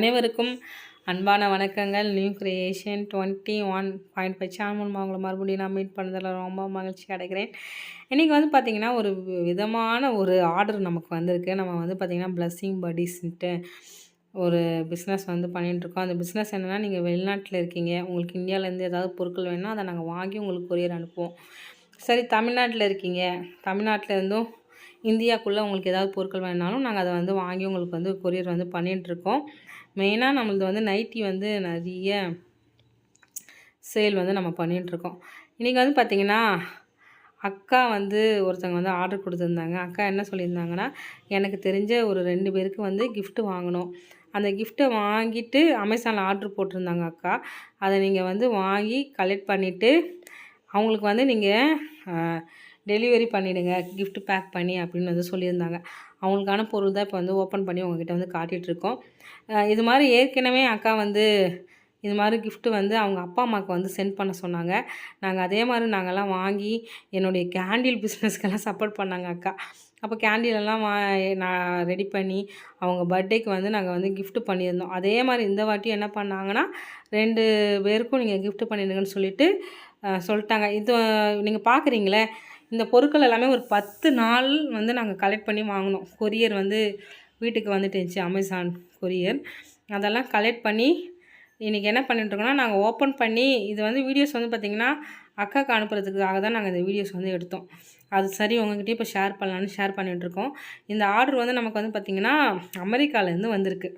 அனைவருக்கும் அன்பான வணக்கங்கள். New creation twenty one point five channel அவங்களை மறுபடியும் நான் மீட் பண்ணதில் ரொம்ப மகிழ்ச்சி அடைகிறேன். இன்றைக்கி வந்து பார்த்திங்கன்னா ஒரு வி- விதமான ஒரு ஆர்டர் நமக்கு வந்திருக்கு. நம்ம வந்து பார்த்திங்கன்னா பிளஸ்ஸிங் படிஸ்ன்ட்டு ஒரு பிஸ்னஸ் வந்து பண்ணிகிட்ருக்கோம் அந்த பிஸ்னஸ் என்னென்னா நீங்கள் வெளிநாட்டில் இருக்கீங்க. உங்களுக்கு இந்தியாவிலேருந்து ஏதாவது பொருட்கள் வேணும்னா அதை நாங்கள் வாங்கி உங்களுக்கு கொரியர் அனுப்புவோம். சரி தமிழ்நாட்டில் இருக்கீங்க. தமிழ்நாட்டில் இருந்தும் இந்தியாக்குள்ளே உங்களுக்கு ஏதாவது பொருட்கள் வேணாலும் நாங்கள் அதை வந்து வாங்கி உங்களுக்கு வந்து கொரியர் வந்து பண்ணிகிட்ருக்கோம் மெயினாக நம்மளது வந்து நைட்டி வந்து நிறைய சேல் வந்து நம்ம பண்ணிகிட்ருக்கோம் இன்றைக்கி வந்து பார்த்திங்கன்னா அக்கா வந்து ஒருத்தவங்க வந்து ஆர்டர் கொடுத்துருந்தாங்க. அக்கா என்ன சொல்லியிருந்தாங்கன்னா எனக்கு தெரிஞ்ச ஒரு ரெண்டு பேருக்கு வந்து கிஃப்ட்டு வாங்கணும். அந்த கிஃப்ட்டை வாங்கிட்டு அமேசானில் ஆர்டர் போட்டிருந்தாங்க அக்கா. அதை நீங்கள் வந்து வாங்கி கலெக்ட் பண்ணிவிட்டு அவங்களுக்கு வந்து நீங்கள் டெலிவரி பண்ணிவிடுங்க கிஃப்ட் பேக் பண்ணி அப்படின்னு வந்து சொல்லியிருந்தாங்க. அவங்களுக்கான பொருள் தான் இப்போ வந்து ஓப்பன் பண்ணி உங்ககிட்ட வந்து காட்டிகிட்ருக்கோம் இது மாதிரி ஏற்கனவே அக்கா வந்து இது மாதிரி கிஃப்ட்டு வந்து அவங்க அப்பா அம்மாவுக்கு வந்து சென்ட் பண்ண சொன்னாங்க. நாங்கள் அதே மாதிரி நாங்கள்லாம் வாங்கி என்னுடைய கேண்டில் பிஸ்னஸ்க்கெல்லாம் சப்போர்ட் பண்ணாங்க அக்கா. அப்போ கேண்டிலெல்லாம் வா நான் ரெடி பண்ணி அவங்க பர்த்டேக்கு வந்து நாங்கள் வந்து கிஃப்ட்டு பண்ணியிருந்தோம். அதே மாதிரி இந்த வாட்டி என்ன பண்ணாங்கன்னா ரெண்டு பேருக்கும் நீங்கள் கிஃப்ட்டு பண்ணிடுங்கன்னு சொல்லிட்டு சொல்லிட்டாங்க. இது நீங்கள் பார்க்குறீங்களே இந்த பொருட்கள் எல்லாமே ஒரு பத்து நாள் வந்து நாங்கள் கலெக்ட் பண்ணி வாங்கினோம். கொரியர் வந்து வீட்டுக்கு வந்துட்டு இருந்துச்சு அமேசான் கொரியர் அதெல்லாம் கலெக்ட் பண்ணி இன்றைக்கி என்ன பண்ணிட்டுருக்கோன்னா நாங்கள் ஓப்பன் பண்ணி இது வந்து வீடியோஸ் வந்து பார்த்திங்கன்னா அக்காவுக்கு அனுப்புறதுக்காக தான் நாங்கள் இந்த வீடியோஸ் வந்து எடுத்தோம். அது சரி உங்ககிட்டயே இப்போ ஷேர் பண்ணலான்னு ஷேர் பண்ணிகிட்ருக்கோம் இந்த ஆர்டர் வந்து நமக்கு வந்து பார்த்திங்கன்னா அமெரிக்காவிலேருந்து வந்திருக்கு.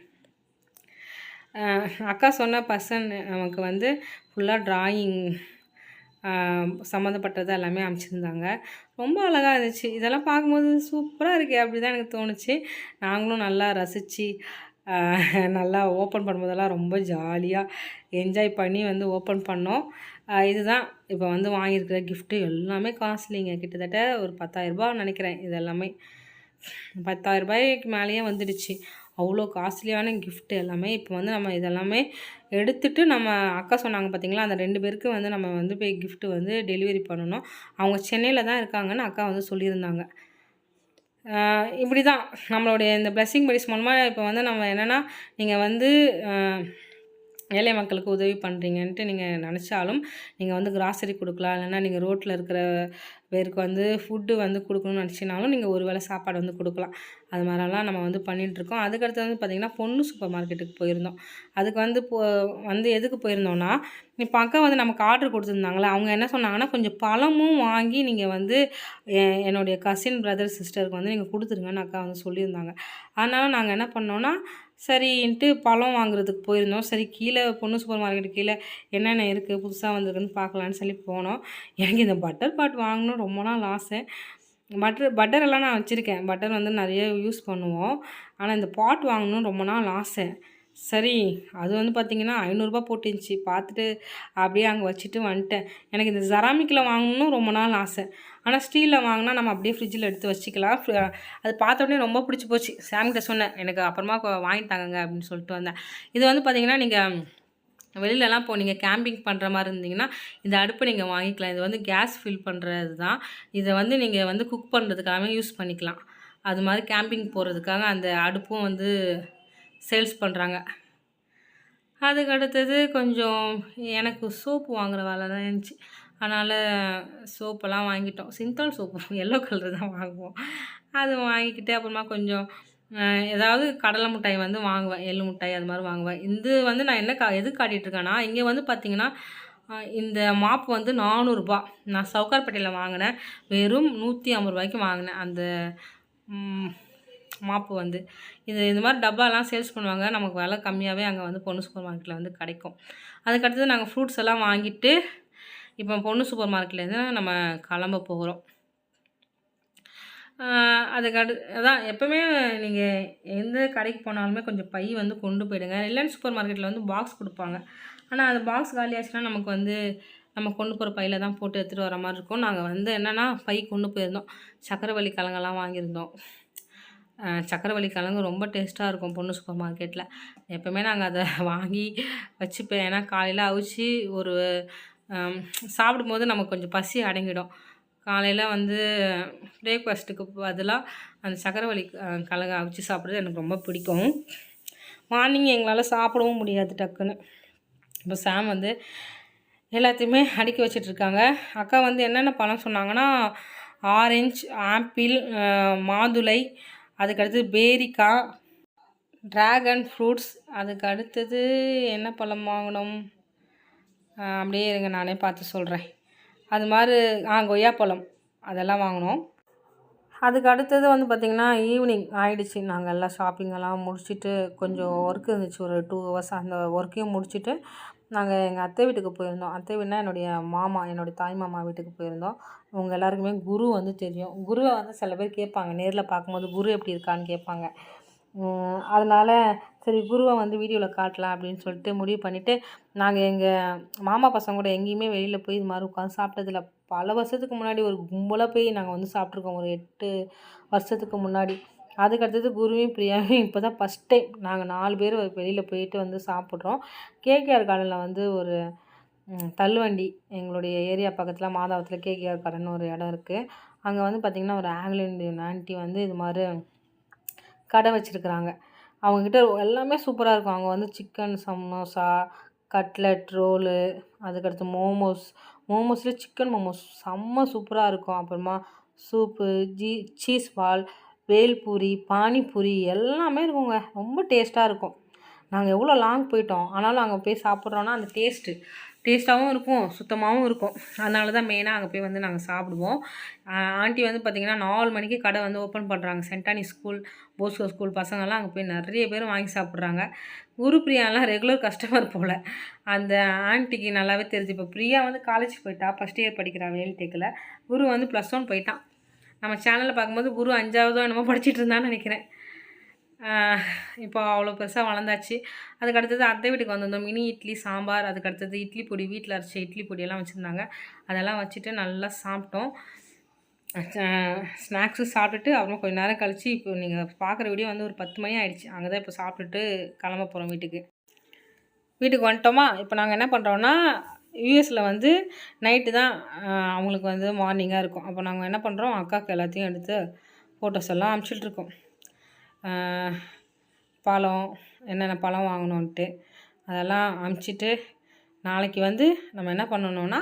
அக்கா சொன்ன பர்சன் நமக்கு வந்து ஃபுல்லாக ட்ராயிங் சம்மந்தப்பட்டது எல்லாமே அமைச்சிருந்தாங்க ரொம்ப அழகாக இருந்துச்சு. இதெல்லாம் பார்க்கும்போது சூப்பராக இருக்கே அப்படி தான் எனக்கு தோணுச்சு. நாங்களும் நல்லா ரசித்து நல்லா ஓப்பன் பண்ணும்போதெல்லாம் ரொம்ப ஜாலியாக என்ஜாய் பண்ணி வந்து ஓப்பன் பண்ணோம். இதுதான். இப்போ வந்து வாங்கியிருக்கிற கிஃப்ட்டு எல்லாமே காஸ்ட்லிங்க கிட்டத்தட்ட ஒரு பத்தாயிரரூபா நினைக்கிறேன். இது எல்லாமே பத்தாயிரம் ரூபாய்க்கு மேலேயே வந்துடுச்சு. அவ்வளோ காஸ்ட்லியான கிஃப்ட்டு எல்லாமே. இப்போ வந்து நம்ம இதெல்லாமே எடுத்துட்டு நம்ம அக்கா சொன்னாங்க பார்த்தீங்களா அந்த ரெண்டு பேருக்கு வந்து நம்ம வந்து போய் கிஃப்ட்டு வந்து டெலிவரி பண்ணணும். அவங்க சென்னையில் தான் இருக்காங்கன்னு அக்கா வந்து சொல்லியிருந்தாங்க. இப்படி தான் நம்மளுடைய இந்த பிளஸ்ஸிங் படிஸ் மூலமாக இப்போ வந்து நம்ம என்னென்னா நீங்கள் வந்து ஏழை மக்களுக்கு உதவி பண்ணுறீங்கன்ட்டு நீங்கள் நினச்சாலும் நீங்கள் வந்து கிராசரி கொடுக்கலாம். இல்லைன்னா நீங்கள் ரோட்டில் இருக்கிற பேருக்கு வந்து ஃபுட்டு வந்து கொடுக்கணும்னு நினச்சினாலும் நீங்கள் ஒரு வேளை சாப்பாடு வந்து கொடுக்கலாம். அது மாதிரிலாம் நம்ம வந்து பண்ணிகிட்ருக்கோம் அதுக்கடுத்து வந்து பார்த்திங்கன்னா பொண்ணு சூப்பர் மார்க்கெட்டுக்கு போயிருந்தோம். அதுக்கு வந்து போ வந்து எதுக்கு போயிருந்தோன்னா இப்போ அக்கா வந்து நமக்கு ஆர்டர் கொடுத்துருந்தாங்களே அவங்க என்ன சொன்னாங்கன்னா கொஞ்சம் பழமும் வாங்கி நீங்கள் வந்து எ- என்னுடைய கசின் பிரதர் சிஸ்டருக்கு வந்து நீங்கள் கொடுத்துருங்கன்னு அக்கா வந்து சொல்லியிருந்தாங்க. அதனால் நாங்கள் என்ன பண்ணோன்னா சரின்ட்டு பழம் வாங்குறதுக்கு போயிருந்தோம். சரி கீழே பொண்ணு சூப்பர் மார்க்கெட் கீழே என்னென்ன இருக்குது புதுசாக வந்திருக்குன்னு பார்க்கலான்னு சொல்லி போனோம். எனக்கு இந்த பட்டர் பாட் வாங்கணும் ரொம்ப நாள் ஆசை. பட்டர் பட்டர் எல்லாம் நான் வச்சுருக்கேன். பட்டர் வந்து நிறைய யூஸ் பண்ணுவோம். ஆனால் இந்த பாட் வாங்கணும்னு ரொம்ப நாள் ஆசை. சரி அது வந்து பார்த்திங்கன்னா ஐநூறுரூபா போட்டுருந்துச்சி. பார்த்துட்டு அப்படியே அங்கே வச்சுட்டு வந்துட்டேன். எனக்கு இந்த ஜெராமிக்கில் வாங்கணும்னு ரொம்ப நாள் ஆசை. ஆனால் ஸ்டீலில் வாங்கினா நம்ம அப்படியே ஃப்ரிட்ஜில் எடுத்து வச்சுக்கலாம். அது பார்த்தோடனே ரொம்ப பிடிச்சி போச்சு. சாம்கிட்ட சொன்னேன். எனக்கு அப்புறமா கொ- வாங்கி தாங்கங்க அப்படின்னு சொல்லிட்டு வந்தேன். இது வந்து பார்த்திங்கன்னா நீங்கள் வெளியிலலாம் நீங்கள் கேம்பிங் பண்ணுற மாதிரி இருந்தீங்கன்னா இந்த அடுப்பை நீங்கள் வாங்கிக்கலாம். இது வந்து கேஸ் ஃபில் பண்ணுறது தான். இதை வந்து நீங்கள் வந்து குக் பண்ணுறதுக்காகவே யூஸ் பண்ணிக்கலாம். அது மாதிரி கேம்பிங் போகிறதுக்காக அந்த அடுப்பும் வந்து சேல்ஸ் பண்ணுறாங்க அதுக்கு அடுத்தது கொஞ்சம் எனக்கு சோப்பு வாங்குற வேலை தான் இருந்துச்சு. அதனால் சோப்பெல்லாம் வாங்கிட்டோம். சிந்தால் சோப்பு எல்லோ கலர் தான் வாங்குவோம். அது வாங்கிக்கிட்டு அப்புறமா கொஞ்சம் ஏதாவது கடலை மிட்டாய் வந்து வாங்குவேன். எள்ளு மிட்டாய் அது மாதிரி வாங்குவேன். இது வந்து நான் என்ன கா எது காட்டிகிட்ருக்கேன்னா இங்கே வந்து பார்த்திங்கன்னா இந்த மாப்பு வந்து நானூறுரூபா நான் சவுக்கார்பேட்டையில் வாங்கினேன். வெறும் நூற்றி ஐம்பது ரூபாய்க்கு வாங்கினேன். அந்த மாப்பு வந்து. இது இது மாதிரி டப்பாலாம் சேல்ஸ் பண்ணுவாங்க. நமக்கு விலை கம்மியாகவே அங்கே வந்து பொண்ணு சூப்பர் மார்க்கெட்டில் வந்து கிடைக்கும். அதுக்கடுத்தது நாங்கள் ஃப்ரூட்ஸ் எல்லாம் வாங்கிட்டு இப்போ பொண்ணு சூப்பர் மார்க்கெட்லேருந்து நம்ம கிளம்ப போகிறோம் அதுக்கு அதான் எப்போவுமே நீங்கள் எந்த கடைக்கு போனாலுமே கொஞ்சம் பை வந்து கொண்டு போயிடுங்க. ரிலையன்ஸ் சூப்பர் மார்க்கெட்டில் வந்து பாக்ஸ் கொடுப்பாங்க. ஆனால் அந்த பாக்ஸ் காலியாச்சுன்னா நமக்கு வந்து நம்ம கொண்டு போகிற பையில் தான் போட்டு எடுத்துகிட்டு வர மாதிரி இருக்கும். நாங்கள் வந்து என்னென்னா பை கொண்டு போயிருந்தோம். சக்கரவள்ளி கிழங்கெல்லாம் வாங்கியிருந்தோம். சக்கரவள்ளி கிழங்கு ரொம்ப டேஸ்ட்டாக இருக்கும் பொண்ணு சூப்பர் மார்க்கெட்டில் எப்போவுமே நாங்கள் அதை வாங்கி வச்சுப்பேன். ஏன்னா காலையில் அவிச்சு ஒரு சாப்பிடும்போது நமக்கு கொஞ்சம் பசி அடங்கிடும். காலையில் வந்து பிரேக்ஃபாஸ்ட்டுக்கு பதிலாக அந்த சக்கரவள்ளி கலகை அவிச்சு சாப்பிட்றது எனக்கு ரொம்ப பிடிக்கும். மார்னிங் எங்களால் சாப்பிடவும் முடியாது டக்குன்னு. இப்போ சாம் வந்து எல்லாத்தையுமே அடுக்கி வச்சிட்ருக்காங்க. அக்கா வந்து என்னென்ன பழம் சொன்னாங்கன்னா ஆரஞ்சு ஆப்பிள் மாதுளை அதுக்கடுத்து பேரிக்காய் ட்ராகன் ஃப்ரூட்ஸ் அதுக்கு அடுத்தது என்ன பழம் வாங்கினோம்? அப்படியே இருங்க நானே பார்த்து சொல்கிறேன் அது மாதிரி ஆ கொய்யாப்பழம் அதெல்லாம் வாங்கினோம். அதுக்கு அடுத்தது வந்து பார்த்திங்கன்னா ஈவினிங் ஆகிடுச்சு நாங்கள் எல்லாம் ஷாப்பிங்கெல்லாம் முடிச்சுட்டு கொஞ்சம் ஒர்க் இருந்துச்சு. ஒரு டூ ஹவர்ஸ் அந்த ஒர்க்கையும் முடிச்சுட்டு நாங்கள் எங்கள் அத்தை வீட்டுக்கு போயிருந்தோம். அத்தை வீடுனா என்னுடைய மாமா என்னுடைய தாய் மாமா வீட்டுக்கு போயிருந்தோம். உங்கள் எல்லாருக்குமே குரு வந்து தெரியும். குருவை வந்து சில பேர் கேட்பாங்க நேரில் பார்க்கும்போது குரு எப்படி இருக்கான்னு கேட்பாங்க. அதனால் சரி குருவை வந்து வீடியோவில் காட்டலாம் அப்படின்னு சொல்லிட்டு முடிவு பண்ணிவிட்டு நாங்கள் எங்கள் மாமா பசங்க கூட எங்கேயுமே வெளியில் போய் இது மாதிரி உட்காந்து சாப்பிட்டதில்ல. பல வருஷத்துக்கு முன்னாடி ஒரு கும்பலாக போய் நாங்கள் வந்து சாப்பிட்ருக்கோம் ஒரு எட்டு வருஷத்துக்கு முன்னாடி. அதுக்கடுத்தது குருவையும் பிரியாவையும் இப்போ தான் ஃபஸ்ட் டைம் நாங்கள் நாலு பேர் வெளியில் போயிட்டு வந்து சாப்பிட்றோம். கேகேஆர் கார்டனில் வந்து ஒரு தள்ளுவண்டி எங்களுடைய ஏரியா பக்கத்தில் மாதாவத்தில் கேகேஆர் கார்டன் ஒரு இடம் இருக்குது அங்கே வந்து பார்த்திங்கன்னா ஒரு ஆங்கிலோ இந்தியன் ஆன்ட்டி வந்து இது மாதிரி கடை வச்சுருக்குறாங்க. அவங்கக்கிட்ட எல்லாமே சூப்பராக இருக்கும். அவங்க வந்து சிக்கன் சமோசா கட்லட் ரோலு அதுக்கடுத்து மோமோஸ் மோமோஸ்லேயே சிக்கன் மோமோஸ் செம்ம சூப்பராக இருக்கும். அப்புறமா சூப்பு ஜீ சீஸ் பால் வேல்பூரி பானிபூரி எல்லாமே இருக்குங்க. ரொம்ப டேஸ்ட்டாக இருக்கும். நாங்கள் எவ்வளோ லாங் போயிட்டோம். ஆனாலும் அங்கே போய் சாப்பிட்றோன்னா அந்த டேஸ்ட்டு டேஸ்ட்டாகவும் இருக்கும் சுத்தமாகவும் இருக்கும். அதனால தான் மெயினாக அங்கே போய் வந்து நாங்கள் சாப்பிடுவோம். ஆண்டி வந்து பார்த்திங்கன்னா நாலு மணிக்கு கடை வந்து ஓப்பன் பண்ணுறாங்க சென்டானி ஸ்கூல் போஸ்கோ ஸ்கூல் பசங்கள்லாம் அங்கே போய் நிறைய பேர் வாங்கி சாப்பிட்றாங்க. குரு பிரியாலாம் ரெகுலர் கஸ்டமர் போல். அந்த ஆண்டிக்கு நல்லாவே தெரிஞ்சு இப்போ பிரியா வந்து காலேஜ் போயிட்டா ஃபஸ்ட் இயர் படிக்கிறா வேல்டெக்கில் குரு வந்து ப்ளஸ் ஒன் போயிட்டான். நம்ம சேனலில் பார்க்கும்போது குரு அஞ்சாவதோ என்னமோ படிச்சுட்டு இருந்தான்னு நினைக்கிறேன். இப்போ அவ்வளோ பெருசாக வளர்ந்தாச்சு. அதுக்கு அடுத்தது அத்தை வீட்டுக்கு வந்திருந்தோம். மினி இட்லி சாம்பார் அதுக்கு அடுத்தது இட்லி பொடி வீட்டில் அரைச்ச இட்லி பொடியெல்லாம் வச்சுருந்தாங்க. அதெல்லாம் வச்சுட்டு நல்லா சாப்பிட்டோம். ஸ்நாக்ஸும் சாப்பிட்டுட்டு அப்புறம் கொஞ்ச நேரம் கழித்து இப்போ நீங்கள் பார்க்குற வீடியோ வந்து ஒரு பத்து மணி ஆகிடுச்சு அங்கே தான் இப்போ சாப்பிட்டுட்டு கிளம்ப போகிறோம் வீட்டுக்கு. வீட்டுக்கு வந்துட்டோமா? இப்போ நாங்கள் என்ன பண்ணுறோன்னா யூஎஸில் வந்து நைட்டு தான் அவங்களுக்கு வந்து மார்னிங்காக இருக்கும். அப்போ நாங்கள் என்ன பண்ணுறோம் அக்காவுக்கு எல்லாத்தையும் எடுத்து ஃபோட்டோஸ் எல்லாம் அனுப்பிச்சிட்ருக்கோம் பழம் என்னென்ன பழம் வாங்கணுன்ட்டு அதெல்லாம் அமுச்சிட்டு நாளைக்கு வந்து நம்ம என்ன பண்ணணும்னா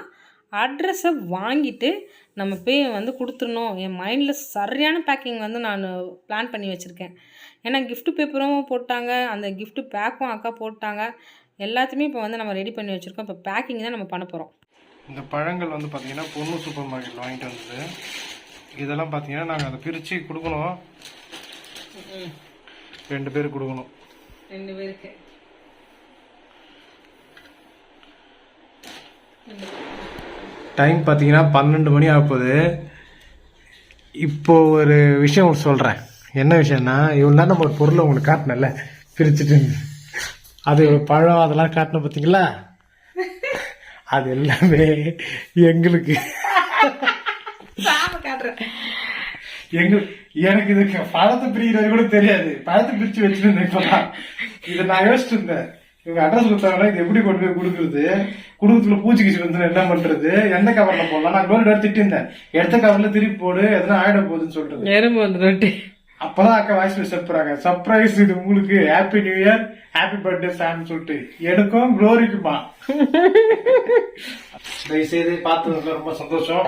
அட்ரஸை வாங்கிட்டு நம்ம போய் வந்து கொடுத்துடணும். என் மைண்டில் சரியான பேக்கிங் வந்து நான் பிளான் பண்ணி வச்சுருக்கேன். ஏன்னா கிஃப்ட் பேப்பரும் போட்டாங்க அந்த கிஃப்ட் பேக்கும் அக்கா போட்டாங்க. எல்லாத்தையுமே இப்போ வந்து நம்ம ரெடி பண்ணி வச்சுருக்கோம். இப்போ பேக்கிங் தான் நம்ம பண்ண போகிறோம் இந்த பழங்கள் வந்து பார்த்திங்கன்னா பொண்ணு சூப்பர் மார்க்கெட் வாங்கிட்டு வந்தது. இதெல்லாம் பார்த்திங்கன்னா நாங்கள் அதை பிரித்து கொடுக்கணும். ரெண்டு பேருக்கு கொடுக்கணும். ரெண்டு பேருக்கு. டைம் பார்த்தீங்கன்னா பன்னெண்டு மணி ஆக போகுது இப்போ ஒரு விஷயம் சொல்கிறேன் என்ன விஷயம்னா இவ்வளோ நேரம் நம்ம ஒரு பொருளை உங்களுக்கு காட்டினல பிரிச்சுட்டு. அது பழம் அதெல்லாம் காட்டின பார்த்தீங்களா? அது எல்லாமே எங்களுக்கு. எங்க எனக்கு இது பழத்தை பிரிக்கிறது கூட தெரியாது. பழத்தை பிரிச்சு வச்சிருந்தேன் இப்பதான் இதை நான் யோசிச்சுட்டு இருந்தேன். இவங்க அட்ரஸ் கொடுத்தாங்கன்னா இது எப்படி கொண்டு போய் கொடுக்குறது? குடும்பத்துல பூச்சி கிச்சு வந்து என்ன பண்றது? எந்த கவர்ல போடலாம்? நான் கோல்டு எடுத்து திட்டிருந்தேன். எடுத்த கவர்ல திருப்பி போடு எதனா ஆயிட போகுதுன்னு சொல்றது. எறும்பு வந்துட்டு அப்பதான் அக்கா வாய்ஸ் மெசேஜ் போறாங்க சர்ப்ரைஸ் இது உங்களுக்கு. Happy new year happy birthday Sam சொல்லிட்டு. எனக்கும் க்ளோரிக்குமா தயவுசெய்து பார்த்ததுல ரொம்ப சந்தோஷம்.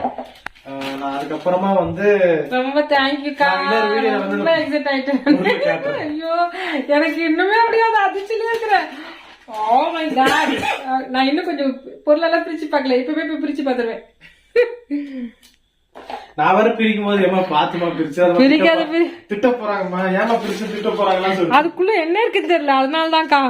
நான் அதுக்கப்புறமா வந்து ரொம்ப தேங்க்யூக்கா ரொம்ப எக்ஸைட் ஆயிட்டேன். ஐயோ எனக்கு இன்னுமே அப்படியே அது அதிர்ச்சியிலே இருக்கிறேன். ஓ மை காட் நான் இன்னும் கொஞ்சம் பொருளெல்லாம் பிரிச்சு பார்க்கல. இப்பவே போய் பிரிச்சு பார்த்துருவேன். நான் வர பிரிக்கும் போது ஏமா பாத்துமா பிரிச்சு பிரிக்காத திட்ட போறாங்கம்மா. ஏமா பிரிச்சு திட்ட போறாங்களான்னு சொல்லி அதுக்குள்ள என்ன இருக்குன்னு தெரியல. அதனால தான்க்கா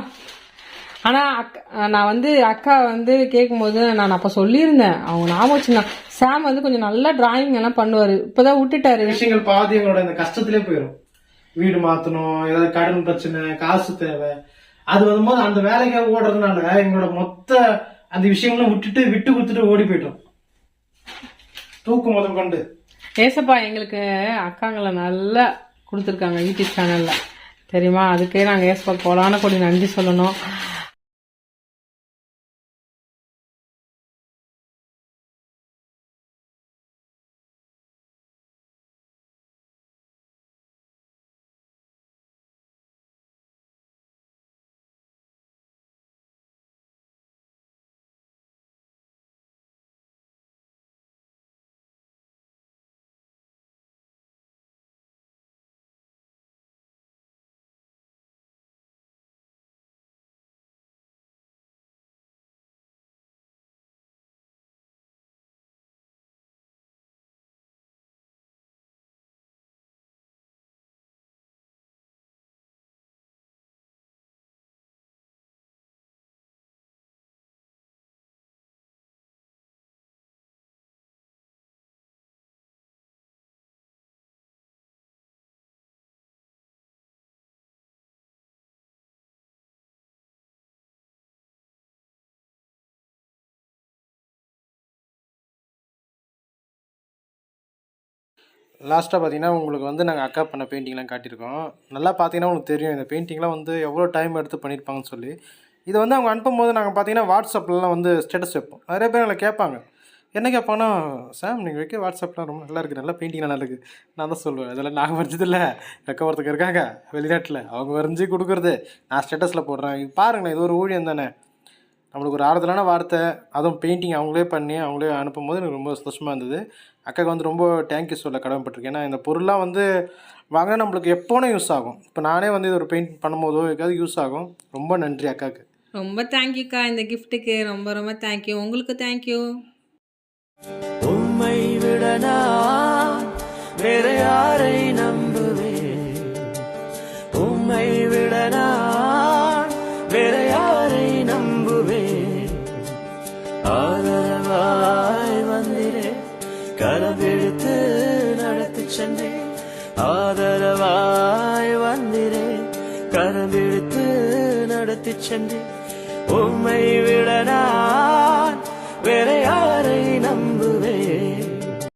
ஆனா அக்கா நான் வந்து அக்கா வந்து கேட்கும்போது நான் அப்ப சொல்லியிருந்தேன். அவங்க ஞாபகம் வச்சுருந்தேன் சாம் வந்து கொஞ்சம் நல்லா டிராயிங் எல்லாம் பண்ணுவாரு. இப்பதான் விட்டுட்டாரு. விஷயங்கள் பாதி எங்களோட இந்த கஷ்டத்திலே போயிடும் வீடு மாத்தணும் ஏதாவது கடன் பிரச்சனை காசு தேவை. அது வரும்போது அந்த வேலைக்காக ஓடுறதுனால எங்களோட மொத்த அந்த விஷயங்களும் விட்டுட்டு விட்டு கொடுத்துட்டு ஓடி போயிட்டோம். தூக்கம் முதல் கொண்டு. ஏசப்பா எங்களுக்கு அக்காங்களை நல்லா கொடுத்துருக்காங்க யூடியூப் சேனல்ல தெரியுமா? அதுக்கே நாங்கள் ஏசப்பா கோலான கொடி நன்றி சொல்லணும். லாஸ்ட்டாக பார்த்தீங்கன்னா உங்களுக்கு வந்து நாங்கள் அக்கா பண்ண பெயிண்டிங்லாம் காட்டியிருக்கோம். நல்லா பார்த்தீங்கன்னா உங்களுக்கு தெரியும். இந்த பெயிண்டிங்லாம் வந்து எவ்வளோ டைம் எடுத்து பண்ணியிருப்பாங்கன்னு சொல்லி. இதை வந்து அவங்க அனுப்பும்போது நாங்கள் பார்த்தீங்கன்னா வாட்ஸ்அப்லலாம் வந்து ஸ்டேட்டஸ் வைப்போம். நிறைய பேர் எங்களை கேட்பாங்க. என்ன கேட்பாங்கன்னா சாம் நீங்கள் வைக்க வாட்ஸ்அப்லாம் ரொம்ப நல்லா இருக்குது நல்லா பெயிண்டிங் நல்லா இருக்குது நான் தான் சொல்லுவேன். அதெல்லாம் நாங்கள் வரைஞ்சதில்ல. அக்கா ஒருத்தங்க இருக்காங்க. வெளிநாட்டில். அவங்க வரைஞ்சி கொடுக்குறது. நான் ஸ்டேட்டஸில் போடுறேன். இது பாருங்களேன். இது ஒரு ஊழியம் தானே. நம்மளுக்கு ஒரு ஆறுதலான வார்த்தை அதுவும் பெயிண்டிங் அவங்களே பண்ணி அவங்களே அனுப்பும்போது எனக்கு ரொம்ப சந்தோஷமாக இருந்தது. அக்காவுக்கு வந்து ரொம்ப தேங்க்யூ சொல்ல கடமைப்பட்டிருக்கேன். ஏன்னா இந்த பொருள்லாம் வந்து வாங்கினா நம்மளுக்கு எப்போனே யூஸ் ஆகும். இப்போ நானே வந்து இது ஒரு பெயிண்ட் பண்ணும்போதோ எதுக்காவது யூஸ் ஆகும். ரொம்ப நன்றி அக்காவுக்கு ரொம்ப தேங்க்யூக்கா இந்த கிஃப்ட்டுக்கு ரொம்ப ரொம்ப தேங்க்யூ உங்களுக்கு தேங்க்யூ உம்மை விட நான் வேற யாரை நம்புவேன் கரவெடுத்து நடத்தி சென்றேன் ஆதரவாய் வந்திரே கரவெடுத்து நடத்தி சென்றேன் உம்மை விட நான்